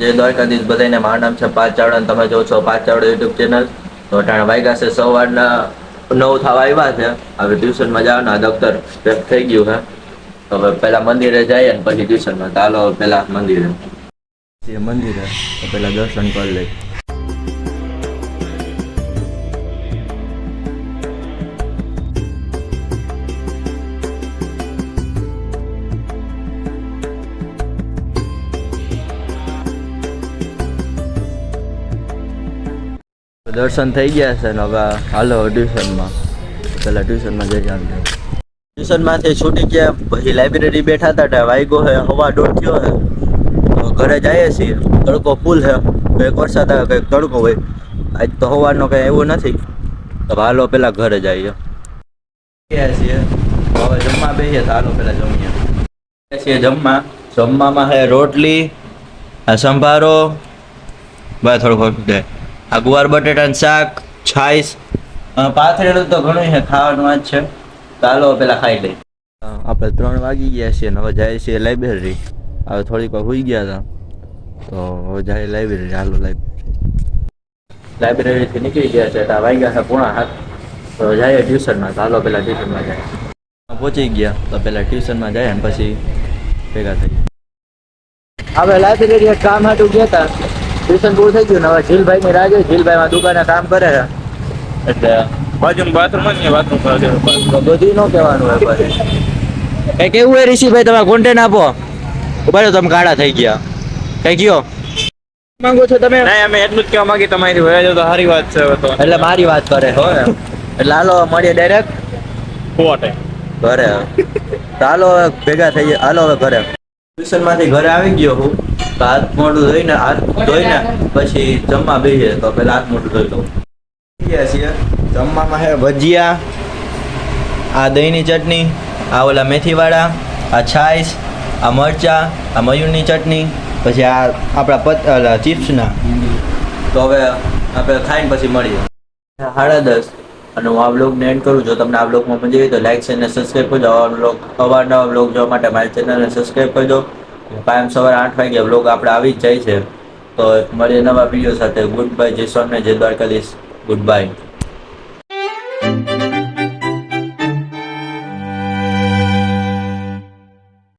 દ્વારકાધીશ. બધાને મારું નામ છે પાંચ ચાવડા તમે જો છો પાંચ ચાવડા યુટ્યુબ ચેનલ. તો અટાણે વાગ્યા છે, સવારના નવ થવા આવ્યા છે. હવે ટ્યુશનમાં જવાના દફતર સ્ટેપ થઈ ગયું હે તો હવે પહેલા મંદિરે જઈએ ને પછી ટ્યુશનમાં. ચાલો હાલો પહેલા મંદિરે. મંદિરે પહેલા દર્શન કરી લઈ દર્શન થઈ ગયા છે ને હવે હાલો ટ્યુશનમાં. પેલા ટ્યુશનમાં જઈ આવીએ. ટ્યુશનમાંથી છૂટી ગયા, પછી લાઇબ્રેરી બેઠા હતા ત્યાં વાગ્યો હે હવા ડોઠ્યો હે તો ઘરે જઈએ છીએ. તડકો ફૂલ છે. કંઈક વરસાદ આવે, કંઈક તડકો હોય. આજ તો હવાનો કંઈ એવું નથી. તો હાલો પેલા ઘરે જઈએ. ગયા છીએ. હવે જમવા બેસીએ તો હાલો પેલા જમીએ. છીએ જમવા. જમવામાં હે રોટલી, આ સંભારો. બસ થોડુંક દે આ ગુવાર બટેટાનું શાક છાશ. અ, પાથરેલું તો ઘણું છે ખાવાનું આ જ છે. તો હાલો પેલા ખાઈ લઈ આપણે ત્રણ વાગી ગયા છીએ ને હવે જાય છીએ લાઇબ્રેરી. હવે થોડીક વાર હોઈ ગયા હતા. તો હવે જાય લાઇબ્રેરી હાલો લાઇબ્રેરી. લાઇબ્રેરીથી નીકળી ગયા છે એટલે વાગ્યા છે પૂણા હાથ તો જાય ટ્યુશનમાં. તો હાલો પેલા ટ્યુશનમાં જાય પહોંચી ગયા. તો પેલા ટ્યુશનમાં જાય ને પછી ભેગા થઈ હવે લાઇબ્રેરી એક કામ હાટું ગયા હતા ટ્યુશન પૂરું થઈ ગયું ને હવે જીલભાઈ ની રાહ જોઈ જીલભાઈ માં દુકાને કામ કરે છે. એટલે બાજુ બાથરૂમ જ બાથરૂમ બધું કહેવાનું હોય પછી. કઈ કેવું હોય ઋષિભાઈ તમે કોન્ટેન આપો? ઊભા તમે કાળા થઈ ગયા. કઈ કયો? માંગો છો તમે? નહીં અમે એટલું જ કહેવા માંગી તમારી વયા જાવ તો સારી વાત છે તો. એટલે મારી વાત કરે હો એટલે હાલો મળીએ ડાયરેક્ટ કોટે ઘરે. હાલો ભેગા થઈ ગયા. હાલો હવે ઘરે. ટ્યુશનમાંથી ઘરે આવી ગયો હું. તો હાથ મોઢું ધોઈને હાથ ધોઈને પછી જમવા બેસીએ તો પેલા હાથ મોઢું ધોઈ લઉં. ગયા છીએ. જમવામાં હે ભજીયા આ દહીંની ચટણી આ ઓલા મેથીવાળા આ છાશ આ મરચા આ મયુરની ચટણી પછી આ આપણા પત ઓલા ચિપ્સના. તો હવે આપણે ખાઈને પછી મળીએ. સાડા દસ. અને હું આ બ્લોગને એન્ડ કરું. જો તમને આ બ્લોગમાં મજા આવી તો લાઈક છે અને સબસ્ક્રાઈબ કરજો આવા બ્લોગ અવારનવા બ્લોગ જોવા માટે મારી ચેનલને સબસ્ક્રાઈબ કરજો કાયમ સવારે આઠ વાગે બ્લોગ આપણે આવી જ જાય છે. તો મળીએ નવા વીડિયો સાથે. ગુડ બાય જય સ્વામી જય દ્વારકાધીશ. Good bye